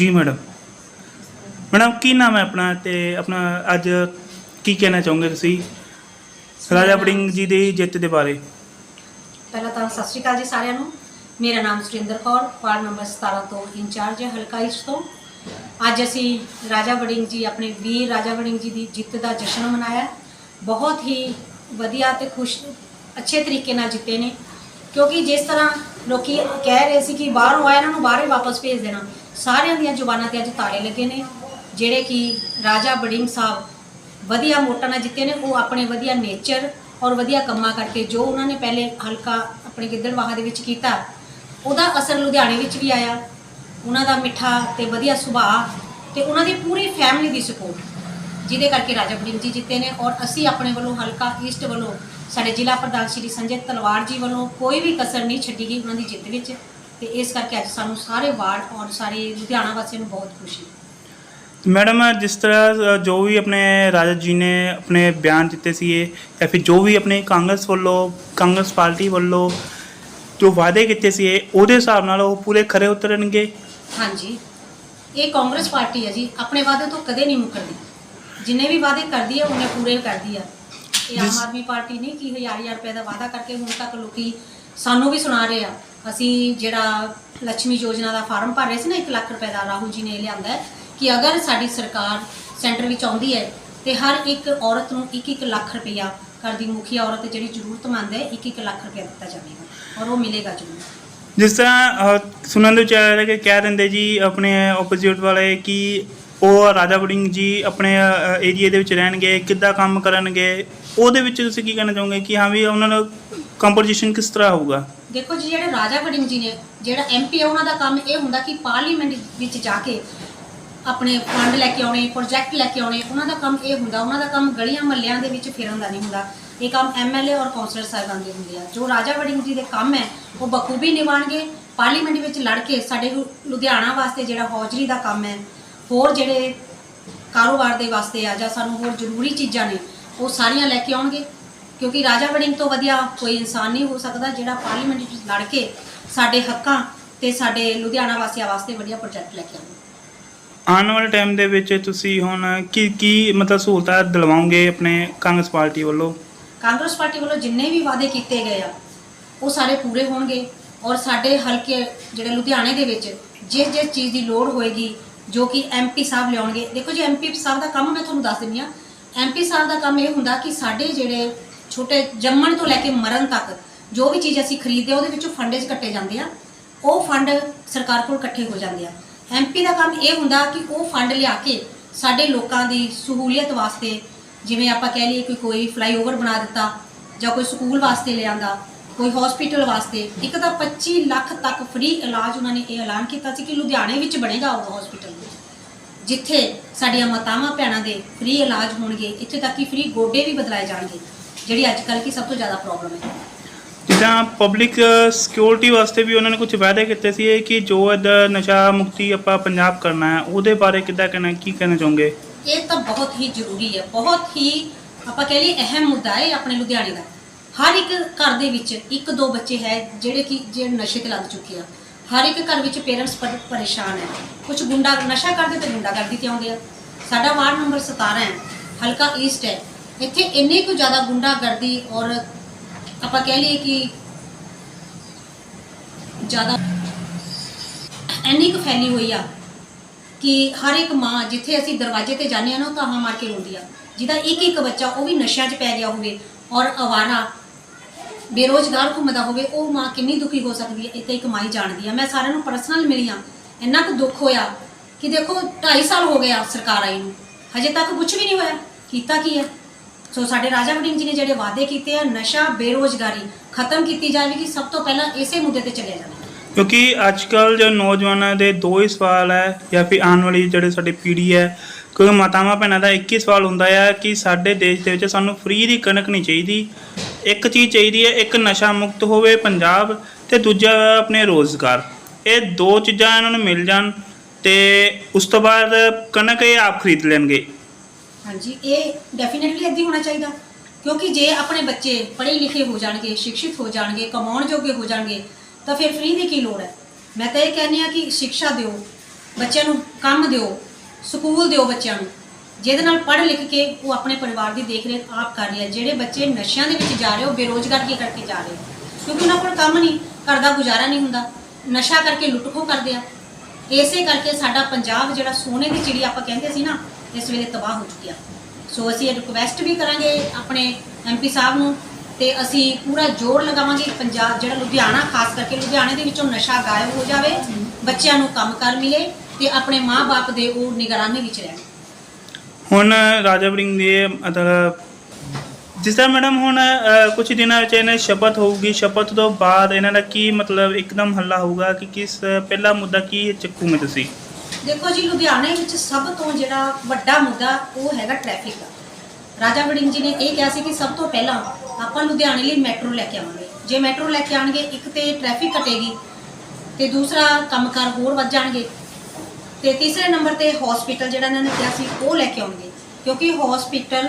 ਜੀ madam. Madam, ਕੀ ਨਾਮ ਹੈ ਆਪਣਾ ਤੇ ਆਪਣਾ ਅੱਜ ਕੀ ਕਹਿਣਾ ਚਾਹੋਗੇ ਤੁਸੀਂ? ਰਾਜਾ ਵੜਿੰਗ ਜੀ ਦੀ ਜਿੱਤ ਦੇ ਬਾਰੇ। ਪਹਿਲਾਂ ਤਾਂ ਸਤਿ ਸ਼੍ਰੀ ਅਕਾਲ ਜੀ ਸਾਰਿਆਂ ਨੂੰ। ਮੇਰਾ ਨਾਮ ਸੁਰਿੰਦਰ ਕੌਰ, ਵਾਰਡ ਨੰਬਰ 17 ਤੋਂ ਇੰਚਾਰਜ ਹੈ, ਹਲਕਾ ਇਸ਼ ਤੋਂ। ਅੱਜ ਅਸੀਂ ਰਾਜਾ ਵੜਿੰਗ ਜੀ, ਆਪਣੇ ਵੀਰ ਰਾਜਾ ਵੜਿੰਗ ਜੀ ਦੀ ਜਿੱਤ ਦਾ ਜਸ਼ਨ ਮਨਾਇਆ। ਬਹੁਤ ਹੀ ਵਧੀਆ ਤੇ ਖੁਸ਼, ਅੱਛੇ ਤਰੀਕੇ ਨਾਲ ਜਿੱਤੇ ਨੇ। ਕਿਉਂਕਿ ਜਿਸ ਤਰ੍ਹਾਂ ਲੋਕੀ ਕਹਿ ਰਹੇ ਸੀ ਕਿ ਬਾਹਰੋਂ ਆਇਆ, ਇਹਨਾਂ ਨੂੰ ਬਾਹਰੇ ਵਾਪਸ ਭੇਜ ਦੇਣਾ। ਸਾਰਿਆਂ ਦੀਆਂ ਜ਼ੁਬਾਨਾਂ ਤੇ ਅੱਜ ਤਾਲੇ ਲੱਗੇ ਨੇ, ਜਿਹੜੇ ਕਿ ਰਾਜਾ ਵੜਿੰਗ ਸਾਹਿਬ ਵਧੀਆ ਵੋਟਾਂ ਨਾਲ ਜਿੱਤੇ ਨੇ, ਉਹ ਆਪਣੇ ਵਧੀਆ ਨੇਚਰ ਔਰ ਵਧੀਆ ਕੰਮਾਂ ਕਰਕੇ ਜੋ ਉਹਨਾਂ ਨੇ ਪਹਿਲੇ ਹਲਕਾ ਆਪਣੇ ਗਿੱਦੜਵਾਹਾ ਦੇ ਵਿੱਚ ਕੀਤਾ, ਉਹਦਾ ਅਸਰ ਲੁਧਿਆਣੇ ਵਿੱਚ ਵੀ ਆਇਆ। ਉਹਨਾਂ ਦਾ ਮਿੱਠਾ ਤੇ ਵਧੀਆ ਸੁਭਾਅ ਤੇ ਉਹਨਾਂ ਦੀ ਪੂਰੀ ਫੈਮਿਲੀ ਦੀ ਸਪੋਰਟ ਜਿਹਦੇ ਕਰਕੇ ਰਾਜਾ ਬੜਿੰਗ ਜੀ ਜਿੱਤੇ ਨੇ ਔਰ ਅਸੀਂ ਆਪਣੇ ਵੱਲੋਂ ਹਲਕਾ ਈਸਟ ਵੱਲੋਂ ਸਾਡੇ ਜ਼ਿਲ੍ਹਾ ਪ੍ਰਧਾਨ ਸ਼੍ਰੀ ਸੰਜੇ ਤਲਵਾਰ ਜੀ ਵੱਲੋਂ ਕੋਈ ਵੀ ਕਸਰ ਨਹੀਂ ਛੱਡੀ ਗਈ ਉਹਨਾਂ ਦੀ ਜਿੱਤ ਵਿੱਚ। ਤੇ ਇਸ ਕਰਕੇ ਅੱਜ ਸਾਨੂੰ ਸਾਰੇ ਵਾਰਡ ਔਰ ਸਾਰੇ ਲੁਧਿਆਣਾ ਵਾਸੀਆਂ ਨੂੰ ਬਹੁਤ ਖੁਸ਼ੀ ਹੈ ਮੈਡਮ ਜਿਸ ਤਰ੍ਹਾਂ ਜੋ ਵੀ ਆਪਣੇ ਰਾਜਾ ਜੀ ਨੇ ਆਪਣੇ ਬਿਆਨ ਦਿੱਤੇ ਸੀ ਇਹ ਜਾਂ ਫਿਰ ਜੋ ਵੀ ਆਪਣੇ ਕਾਂਗਰਸ ਵੱਲੋਂ ਕਾਂਗਰਸ ਪਾਰਟੀ ਵੱਲੋਂ ਜੋ ਵਾਅਦੇ ਕੀਤੇ ਸੀ ਉਹਦੇ ਹਿਸਾਬ ਨਾਲ ਉਹ ਪੂਰੇ ਖਰੇ ਉਤਰਨਗੇ? ਹਾਂਜੀ। ਇਹ ਕਾਂਗਰਸ ਪਾਰਟੀ ਹੈ ਜੀ ਆਪਣੇ ਵਾਅਦੇ ਤੋਂ ਕਦੇ ਨਹੀਂ ਮੁਕਰਦੀ। ਜਿੰਨੇ ਵੀ ਵਾਅਦੇ ਕਰਦੀ ਹੈ ਉਹਨੇ ਪੂਰੇ ਕਰਦੀ ਆ ਇਹ ਆਮ ਆਦਮੀ ਪਾਰਟੀ ਨਹੀਂ ਕਿ ਹਜ਼ਾਰ ਹਜ਼ਾਰ ਰੁਪਏ ਦਾ ਵਾਅਦਾ ਕਰਕੇ ਹੁਣ ਤੱਕ ਲੋਕੀ ਸਾਨੂੰ ਵੀ ਸੁਣਾ ਰਹੇ ਆ। ਅਸੀਂ ਜਿਹੜਾ ਲక్ష్ਮੀ ਯੋਜਨਾ ਦਾ ਫਾਰਮ ਭਰ ਰਹੇ ਸੀ ਨਾ 1 ਲੱਖ ਰੁਪਏ ਦਾ ਰਾਹੁਲ ਜੀ ਨੇ ਇਹ ਲਿਆਂਦਾ ਹੈ ਕਿ ਅਗਰ ਸਾਡੀ ਸਰਕਾਰ ਸੈਂਟਰ ਵਿੱਚ ਆਉਂਦੀ ਹੈ ਤੇ ਹਰ ਇੱਕ ਔਰਤ ਨੂੰ 1-1 ਲੱਖ ਰੁਪਇਆ ਘਰ ਦੀ ਮੁਖੀ ਔਰਤ ਜਿਹੜੀ ਜ਼ਰੂਰਤਮੰਦ ਹੈ 1-1 ਲੱਖ ਰੁਪਇਆ ਦਿੱਤਾ ਜਾਵੇਗਾ ਔਰ ਉਹ ਮਿਲੇਗਾ ਜ਼ਰੂਰ। ਜਿਸ ਤਰ੍ਹਾਂ ਅ, ਸੁਣਨ ਦੇ ਵਿੱਚ ਰਿਹਾ ਕਿ ਕਹਿ ਰਹਿੰਦੇ ਜੀ ਆਪਣੇ ਆਪੋਜ਼ਿਟ ਵਾਲੇ ਕਿ ਉਹ ਰਾਜਾ ਵੜਿੰਗ ਜੀ ਆਪਣੇ ਏਰੀਆ ਦੇ ਵਿੱਚ ਰਹਿਣਗੇ ਕਿੱਦਾਂ ਕੰਮ ਕਰਨਗੇ ਉਹਦੇ ਵਿੱਚ ਤੁਸੀਂ ਕੀ ਕਹਿਣਾ ਚਾਹੋਗੇ ਕਿ ਹਾਂ ਵੀ ਉਹਨਾਂ ਦਾ ਕੰਪੋਜੀਸ਼ਨ ਕਿਸ ਤਰ੍ਹਾਂ ਹੋਊਗਾ? ਦੇਖੋ ਜੀ, ਜਿਹੜੇ ਰਾਜਾ ਵੜਿੰਗ ਜੀ ਨੇ, ਜਿਹੜਾ ਐਮਪੀ ਹੈ, ਉਹਨਾਂ ਦਾ ਕੰਮ ਇਹ ਹੁੰਦਾ ਕਿ ਪਾਰਲੀਮੈਂਟ ਵਿੱਚ ਜਾ ਕੇ ਆਪਣੇ ਫੰਡ ਲੈ ਕੇ ਆਉਣੇ ਪ੍ਰੋਜੈਕਟ ਲੈ ਕੇ ਆਉਣੇ, ਉਹਨਾਂ ਦਾ ਕੰਮ ਇਹ ਹੁੰਦਾ, ਉਹਨਾਂ ਦਾ ਕੰਮ ਗਲੀਆਂ ਮਹੱਲਿਆਂ ਦੇ ਵਿੱਚ ਫਿਰਨ ਦਾ ਨਹੀਂ ਹੁੰਦਾ। ਇਹ ਕੰਮ ਐਮਐਲਏ ਔਰ ਕੌਂਸਲਰ ਸਾਹਿਬਾਨ ਦੇ ਹੁੰਦੇ ਆ। ਜੋ ਰਾਜਾ ਵੜਿੰਗ ਜੀ ਦੇ ਕੰਮ ਹੈ, ਉਹ ਬਖੂਬੀ ਨਿਭਾਉਣਗੇ ਪਾਰਲੀਮੈਂਟ ਵਿੱਚ ਲੜ ਕੇ ਸਾਡੇ ਲੁਧਿਆਣਾ ਵਾਸਤੇ ਜਿਹੜਾ ਹੌਜਰੀ ਦਾ ਕੰਮ ਹੈ, ਹੋਰ ਜਿਹੜੇ ਕਾਰੋਬਾਰ ਦੇ ਵਾਸਤੇ ਆ ਜਾਂ ਸਾਨੂੰ ਹੋਰ ਜ਼ਰੂਰੀ ਚੀਜ਼ਾਂ ਨੇ, ਉਹ ਸਾਰੀਆਂ ਲੈ ਕੇ ਆਉਣਗੇ। ਕਿਉਂਕਿ ਰਾਜਾ ਵੜਿੰਗ ਤੋਂ ਵਧੀਆ ਕੋਈ ਇਨਸਾਨ ਨਹੀਂ ਹੋ ਸਕਦਾ ਜਿਹੜਾ ਪਾਰਲੀਮੈਂਟ ਵਿੱਚ ਲੜ ਕੇ ਸਾਡੇ ਹੱਕਾਂ ਤੇ ਸਾਡੇ ਲੁਧਿਆਣਾ ਵਾਸੀਆਂ ਵਾਸਤੇ ਵਧੀਆ ਪ੍ਰੋਜੈਕਟ ਲੈ ਕੇ ਆਉਂਦਾ। ਆਉਣ ਵਾਲੇ ਟਾਈਮ ਦੇ ਵਿੱਚ ਤੁਸੀਂ ਹੁਣ ਕੀ ਕੀ ਮਤਲਬ ਸਹੂਲਤਾਂ ਦਿਲਵਾਓਗੇ ਆਪਣੇ ਕਾਂਗਰਸ ਪਾਰਟੀ ਵੱਲੋਂ? ਕਾਂਗਰਸ ਪਾਰਟੀ ਵੱਲੋਂ ਜਿੰਨੇ ਵੀ ਵਾਅਦੇ ਕੀਤੇ ਗਏ ਆ ਉਹ ਸਾਰੇ ਪੂਰੇ ਹੋਣਗੇ ਔਰ ਸਾਡੇ ਹਲਕੇ ਜਿਹੜੇ ਲੁਧਿਆਣੇ ਦੇ ਵਿੱਚ ਜਿਸ ਜਿਸ ਚੀਜ਼ ਦੀ ਲੋੜ ਹੋਏਗੀ ਜੋ ਕਿ ਐਮਪੀ ਸਾਹਿਬ ਲਿਆਉਣਗੇ। ਦੇਖੋ ਜੀ ਐਮਪੀ ਸਾਹਿਬ ਦਾ ਕੰਮ ਮੈਂ ਤੁਹਾਨੂੰ ਦੱਸ ਦਿੰਦੀ ਆ ਐਮਪੀ ਸਾਹਿਬ ਦਾ ਕੰਮ ਇਹ ਹੁੰਦਾ ਕਿ ਸਾਡੇ ਜਿਹੜੇ ਛੋਟੇ ਜੰਮਣ ਤੋਂ ਲੈ ਕੇ ਮਰਨ ਤੱਕ ਜੋ ਵੀ ਚੀਜ਼ ਅਸੀਂ ਖਰੀਦਦੇ ਆ, ਉਹਦੇ ਵਿੱਚੋਂ ਫੰਡੇਜ ਕੱਟੇ ਜਾਂਦੇ ਆ। ਉਹ ਫੰਡ ਸਰਕਾਰ ਕੋਲ ਇਕੱਠੇ ਹੋ ਜਾਂਦੇ ਆ। ਐਮਪੀ ਦਾ ਕੰਮ ਇਹ ਹੁੰਦਾ ਕਿ ਉਹ ਫੰਡ ਲਿਆ ਕੇ ਸਾਡੇ ਲੋਕਾਂ ਦੀ ਸਹੂਲੀਅਤ ਵਾਸਤੇ, ਜਿਵੇਂ ਆਪਾਂ ਕਹਿ ਲਈਏ ਕਿ ਕੋਈ ਫਲਾਈਓਵਰ ਬਣਾ ਦਿੱਤਾ ਜਾਂ ਕੋਈ ਸਕੂਲ ਵਾਸਤੇ ਲਿਆਂਦਾ, ਕੋਈ ਹਸਪੀਟਲ ਵਾਸਤੇ, ਇੱਕ ਤਾਂ 25 ਲੱਖ ਤੱਕ ਫ੍ਰੀ ਇਲਾਜ ਉਹਨਾਂ ਨੇ ਇਹ ਐਲਾਨ ਕੀਤਾ ਸੀ ਕਿ ਲੁਧਿਆਣੇ ਵਿੱਚ ਬਣੇਗਾ ਉਹ ਹਸਪੀਟਲ ਜਿੱਥੇ ਸਾਡੀਆਂ ਮਾਤਾਵਾਂ, ਭੈਣਾਂ ਦੇ ਫ੍ਰੀ ਇਲਾਜ ਹੋਣਗੇ, ਇੱਥੇ ਤੱਕ ਕਿ ਫ੍ਰੀ ਗੋਡੇ ਵੀ ਬਦਲਾਏ ਜਾਣਗੇ। ਜਿਹੜੀ ਅੱਜ ਕੱਲ੍ਹ ਦੀ ਸਭ ਤੋਂ ਜ਼ਿਆਦਾ ਪ੍ਰੋਬਲਮ ਹੈ। ਜਿੱਦਾਂ ਪਬਲਿਕ ਸਿਕਿਉਰਿਟੀ ਵਾਸਤੇ ਵੀ ਉਹਨਾਂ ਨੇ ਕੁਝ ਵਾਅਦੇ ਕੀਤੇ ਸੀ ਕਿ ਜੋ ਇੱਧਰ ਨਸ਼ਾ ਮੁਕਤੀ ਆਪਾਂ ਪੰਜਾਬ ਕਰਨਾ ਹੈ ਉਹਦੇ ਬਾਰੇ ਕਿੱਦਾਂ ਕਹਿਣਾ ਕੀ ਕਹਿਣਾ ਚਾਹੋਗੇ? ਇਹ ਤਾਂ ਬਹੁਤ ਹੀ ਜ਼ਰੂਰੀ ਹੈ ਬਹੁਤ ਹੀ ਆਪਾਂ ਕਹਿ ਲਈਏ ਅਹਿਮ ਮੁੱਦਾ ਹੈ ਆਪਣੇ ਲੁਧਿਆਣੇ ਦਾ। ਹਰ ਇੱਕ ਘਰ ਦੇ ਵਿੱਚ ਇੱਕ ਦੋ ਬੱਚੇ ਹੈ ਜਿਹੜੇ ਕਿ ਜਿਹੜੇ ਨਸ਼ੇ ਤੇ ਲੱਗ ਚੁੱਕੇ ਆ। ਹਰ ਇੱਕ ਘਰ ਵਿੱਚ ਪੇਰੈਂਟਸ ਪਰੇਸ਼ਾਨ ਹੈ। ਕੁਝ ਗੁੰਡਾ ਨਸ਼ਾ ਕਰਦੇ ਤੇ ਗੁੰਡਾਗਰਦੀ ਤੇ ਆਉਂਦੇ ਆ। ਸਾਡਾ ਵਾਰਡ ਨੰਬਰ 17 ਹੈ ਹਲਕਾ ਈਸਟ ਹੈ। ਇੱਥੇ ਇੰਨੇ ਕੁ ਜ਼ਿਆਦਾ ਗੁੰਡਾਗਰਦੀ ਔਰ ਆਪਾਂ ਕਹਿ ਲਈਏ ਕਿ ਜ਼ਿਆਦਾ ਇੰਨੀ ਕੁ ਫੈਲੀ ਹੋਈ ਆ ਕਿ ਹਰ ਇੱਕ ਮਾਂ ਜਿੱਥੇ ਅਸੀਂ ਦਰਵਾਜ਼ੇ ਤੇ ਜਾਂਦੇ ਆ ਨਾ, ਉਹ ਤਾਹਾਂ ਮਾਰ ਕੇ ਰੋਂਦੀ ਆ। ਜਿਹਦਾ ਇੱਕ ਇੱਕ ਬੱਚਾ, ਉਹ ਵੀ ਨਸ਼ਿਆਂ 'ਚ ਪੈ ਗਿਆ ਹੋਵੇ ਔਰ ਅਵਾਰਾ ਬੇਰੋਜ਼ਗਾਰ ਘੁੰਮਦਾ ਹੋਵੇ, ਉਹ ਮਾਂ ਕਿੰਨੀ ਦੁਖੀ ਹੋ ਸਕਦੀ ਹੈ, ਇਹ ਤਾਂ ਇੱਕ ਮਾਈ ਜਾਣਦੀ ਆ। ਮੈਂ ਸਾਰਿਆਂ ਨੂੰ ਪਰਸਨਲ ਮਿਲੀ ਆ। ਇੰਨਾ ਕੁ ਦੁੱਖ ਹੋਇਆ ਕਿ ਦੇਖੋ 2.5 ਸਾਲ ਹੋ ਗਿਆ ਸਰਕਾਰ ਆਈ ਨੂੰ। ਹਜੇ ਤੱਕ ਕੁਝ ਵੀ ਨਹੀਂ ਹੋਇਆ। ਕੀਤਾ ਕੀ ਹੈ? ਸੋ ਸਾਡੇ ਰਾਜਾ ਵੜਿੰਗ ਜੀ ਨੇ ਜਿਹੜੇ ਵਾਅਦੇ ਕੀਤੇ ਆ, ਨਸ਼ਾ, ਬੇਰੋਜ਼ਗਾਰੀ ਖਤਮ ਕੀਤੀ ਜਾਵੇਗੀ, ਸਭ ਤੋਂ ਪਹਿਲਾਂ ਇਸੇ ਮੁੱਦੇ ਤੇ ਚੱਲਿਆ ਜਾਵੇ ਕਿਉਂਕਿ ਅੱਜ ਕੱਲ ਜੋ ਨੌਜਵਾਨਾਂ ਦੇ ਦੋ ਹੀ ਸਵਾਲ ਹੈ, ਜਾਂ ਫਿਰ ਆਉਣ ਵਾਲੀ ਜਿਹੜੇ ਸਾਡੀ ਪੀੜ੍ਹੀ ਹੈ, ਕਿਉਂਕਿ ਮਾਤਾਵਾਂ ਭੈਣਾਂ ਦਾ ਇੱਕ ਹੀ ਸਵਾਲ ਹੁੰਦਾ ਹੈ ਕਿ ਸਾਡੇ ਦੇਸ਼ ਦੇ ਵਿੱਚ ਸਾਨੂੰ ਫ੍ਰੀ ਦੀ ਕਣਕ ਨਹੀਂ ਚਾਹੀਦੀ। ਇੱਕ ਚੀਜ਼ ਚਾਹੀਦੀ ਹੈ, ਇੱਕ ਨਸ਼ਾ ਮੁਕਤ ਹੋਵੇ ਪੰਜਾਬ ਤੇ ਦੂਜਾ ਆਪਣੇ ਰੋਜ਼ਗਾਰ। ਇਹ ਦੋ ਚੀਜ਼ਾਂ ਇਹਨਾਂ ਨੂੰ ਮਿਲ ਜਾਣ ਤੇ ਉਸ ਤੋਂ ਬਾਅਦ ਕਣਕ ਇਹ ਆਪ ਖਰੀਦ ਲੈਣਗੇ। ਹਾਂਜੀ, ਇਹ ਡੈਫੀਨਿਟਲੀ ਇੱਦਾਂ ਹੀ ਹੋਣਾ ਚਾਹੀਦਾ। ਕਿਉਂਕਿ ਜੇ ਆਪਣੇ ਬੱਚੇ ਪੜ੍ਹੇ ਲਿਖੇ ਹੋ ਜਾਣਗੇ ਸਿੱਖਿਤ ਹੋ ਜਾਣਗੇ, ਕਮਾਉਣ ਜੋਗੇ ਹੋ ਜਾਣਗੇ, ਤਾਂ ਫਿਰ ਫ੍ਰੀ ਦੀ ਕੀ ਲੋੜ ਹੈ? ਮੈਂ ਤਾਂ ਇਹ ਕਹਿੰਦੀ ਆ ਕਿ ਸਿੱਖਿਆ ਦਿਓ, ਬੱਚਿਆਂ ਨੂੰ ਕੰਮ ਦਿਓ, ਸਕੂਲ ਦਿਓ ਬੱਚਿਆਂ ਨੂੰ। ਜਿਹਦੇ ਨਾਲ ਪੜ੍ਹ ਲਿਖ ਕੇ ਉਹ ਆਪਣੇ ਪਰਿਵਾਰ ਦੀ ਦੇਖਰੇਖ ਆਪ ਕਰ ਰਿਹਾ ਜਿਹੜੇ ਬੱਚੇ ਨਸ਼ਿਆਂ ਦੇ ਵਿੱਚ ਜਾ ਰਹੇ ਹੋ ਬੇਰੋਜ਼ਗਾਰ ਕਰਕੇ ਜਾ ਰਹੇ ਕਿਉਂਕਿ ਉਹਨਾਂ ਕੋਲ ਕੰਮ ਨਹੀਂ, ਘਰ ਦਾ ਗੁਜ਼ਾਰਾ ਨਹੀਂ ਹੁੰਦਾ। ਨਸ਼ਾ ਕਰਕੇ ਲੁੱਟ ਕਰਦੇ ਆ। ਇਸੇ ਕਰਕੇ ਸਾਡਾ ਪੰਜਾਬ ਜਿਹੜਾ ਸੋਨੇ ਦੀ ਚਿੜੀ ਆਪਾਂ ਕਹਿੰਦੇ ਸੀ ਨਾ, ਇਸ ਵੇਲੇ ਤਬਾਹ ਹੋ ਚੁੱਕਿਆ ਸੋ ਅਸੀਂ ਇਹ ਰਿਕੁਐਸਟ ਵੀ ਕਰਾਂਗੇ ਆਪਣੇ ਐਮਪੀ ਸਾਹਿਬ ਨੂੰ ਤੇ ਅਸੀਂ ਪੂਰਾ ਜ਼ੋਰ ਲਗਾਵਾਂਗੇ ਪੰਜਾਬ ਜਿਹੜਾ ਲੁਧਿਆਣਾ, ਖਾਸ ਕਰਕੇ ਲੁਧਿਆਣੇ ਦੇ ਵਿੱਚੋਂ ਨਸ਼ਾ ਗਾਇਬ ਹੋ ਜਾਵੇ, ਬੱਚਿਆਂ ਨੂੰ ਕੰਮਕਾਰ ਮਿਲੇ ਤੇ ਆਪਣੇ ਮਾਪੇ ਦੇ ਉਹ ਨਿਗਰਾਨੀ ਵਿੱਚ ਰਹਿਣ। ਹੁਣ ਰਾਜਾ ਵੜਿੰਗ ਦੇ ਮਤਲਬ ਜਿਸ ਤਰ੍ਹਾਂ ਮੈਡਮ ਹੁਣ ਕੁਝ ਦਿਨਾਂ ਵਿੱਚ ਇਹਨਾਂ ਦੀ ਸ਼ਪਥ ਹੋਊਗੀ। ਸ਼ਪਥ ਤੋਂ ਬਾਅਦ ਇਹਨਾਂ ਦਾ ਕੀ ਮਤਲਬ ਇੱਕਦਮ ਹੱਲਾ ਹੋਊਗਾ ਕਿ ਕਿਸ ਪਹਿਲਾ ਮੁੱਦਾ ਕੀ ਚੱਕੂਗੇ ਤੁਸੀਂ ਦੇਖੋ ਜੀ, ਲੁਧਿਆਣੇ ਵਿੱਚ ਸਭ ਤੋਂ ਜਿਹੜਾ ਵੱਡਾ ਮੁੱਦਾ ਉਹ ਹੈਗਾ ਟ੍ਰੈਫਿਕ ਦਾ। ਰਾਜਾ ਵੜਿੰਗ ਜੀ ਨੇ ਇਹ ਕਿਹਾ ਸੀ ਕਿ ਸਭ ਤੋਂ ਪਹਿਲਾਂ ਆਪਾਂ ਲੁਧਿਆਣੇ ਲਈ ਮੈਟਰੋ ਲੈ ਕੇ ਆਵਾਂਗੇ। ਜੇ ਮੈਟਰੋ ਲੈ ਕੇ ਆਣਗੇ, ਇੱਕ ਤੇ ਟ੍ਰੈਫਿਕ ਘਟੇਗੀ ਤੇ ਦੂਸਰਾ ਕੰਮਕਾਰ ਹੋਰ ਵੱਧ ਜਾਣਗੇ। ਤੇ ਤੀਸਰੇ ਨੰਬਰ ਤੇ ਹਸਪੀਟਲ ਜਿਹੜਾ ਇਹਨਾਂ ਨੇ ਕਿਹਾ ਸੀ, ਉਹ ਲੈ ਕੇ ਆਉਣਗੇ। ਕਿਉਂਕਿ ਹਸਪੀਟਲ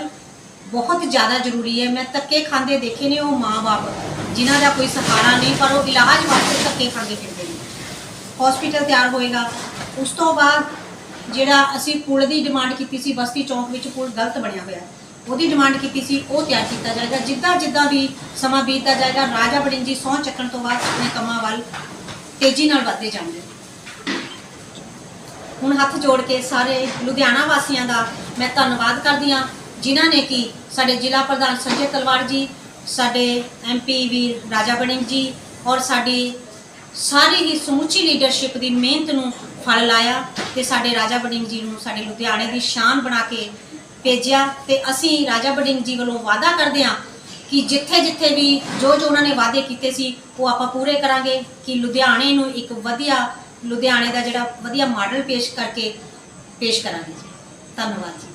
ਬਹੁਤ ਜ਼ਿਆਦਾ ਜ਼ਰੂਰੀ ਹੈ। ਮੈਂ ਧੱਕੇ ਖਾਂਦੇ ਦੇਖੇ ਨੇ ਉਹ ਮਾਂ-ਬਾਪ ਜਿਨ੍ਹਾਂ ਦਾ ਕੋਈ ਸਹਾਰਾ ਨਹੀਂ, ਪਰ ਉਹ ਇਲਾਜ ਵਾਸਤੇ ਧੱਕੇ ਖਾਂਦੇ ਫਿਰਦੇ ਨੇ। ਹਸਪੀਟਲ ਤਿਆਰ ਹੋਏਗਾ। ਉਸ ਤੋਂ ਬਾਅਦ ਜਿਹੜਾ ਅਸੀਂ ਪੁਲ ਦੀ ਡਿਮਾਂਡ ਕੀਤੀ ਸੀ, ਬਸਤੀ ਚੌਂਕ ਵਿੱਚ ਪੁਲ ਗਲਤ ਬਣਿਆ ਹੋਇਆ। ਉਹਦੀ ਡਿਮਾਂਡ ਕੀਤੀ ਸੀ, ਉਹ ਤਿਆਰ ਕੀਤਾ ਜਾਏਗਾ। ਜਿੱਦਾਂ ਜਿੱਦਾਂ ਵੀ ਸਮਾਂ ਬੀਤਦਾ ਜਾਏਗਾ, ਰਾਜਾ ਵੜਿੰਗ ਜੀ ਸਹੁੰ ਚੱਕਣ ਤੋਂ ਬਾਅਦ ਆਪਣੇ ਕੰਮਾਂ ਵੱਲ ਤੇਜ਼ੀ ਨਾਲ ਵਧਦੇ ਜਾਣਗੇ। ਹੁਣ ਹੱਥ ਜੋੜ ਕੇ ਸਾਰੇ ਲੁਧਿਆਣਾ ਵਾਸੀਆਂ ਦਾ ਮੈਂ ਧੰਨਵਾਦ ਕਰਦੀ ਹਾਂ। ਜਿਨ੍ਹਾਂ ਨੇ ਕਿ ਸਾਡੇ ਜ਼ਿਲ੍ਹਾ ਪ੍ਰਧਾਨ ਸੰਜੇ ਤਲਵਾਰ ਜੀ, ਸਾਡੇ ਐਮਪੀ ਵੀਰ ਰਾਜਾ ਵੜਿੰਗ ਜੀ ਔਰ ਸਾਡੀ ਸਾਰੀ ਹੀ ਸਮੁੱਚੀ ਲੀਡਰਸ਼ਿਪ ਦੀ ਮਿਹਨਤ ਨੂੰ ਫਲ ਲਾਇਆ ਤੇ ਸਾਡੇ ਰਾਜਾ ਬੜਿੰਗ ਜੀ ਨੂੰ ਸਾਡੇ ਲੁਧਿਆਣੇ ਦੀ ਸ਼ਾਨ ਬਣਾ ਕੇ ਭੇਜਿਆ ਤੇ ਅਸੀਂ ਰਾਜਾ ਬੜਿੰਗ ਜੀ ਵੱਲੋਂ ਵਾਅਦਾ ਕਰਦੇ ਹਾਂ ਕਿ ਜਿੱਥੇ ਜਿੱਥੇ ਵੀ ਜੋ ਜੋ ਉਹਨਾਂ ਨੇ ਵਾਅਦੇ ਕੀਤੇ ਸੀ, ਉਹ ਆਪਾਂ ਪੂਰੇ ਕਰਾਂਗੇ ਕਿ ਲੁਧਿਆਣੇ ਨੂੰ ਇੱਕ ਵਧੀਆ, ਲੁਧਿਆਣੇ ਦਾ ਜਿਹੜਾ ਵਧੀਆ ਮਾਡਲ ਪੇਸ਼ ਕਰਕੇ ਪੇਸ਼ ਕਰਾਂਗੇ ਧੰਨਵਾਦ ਜੀ।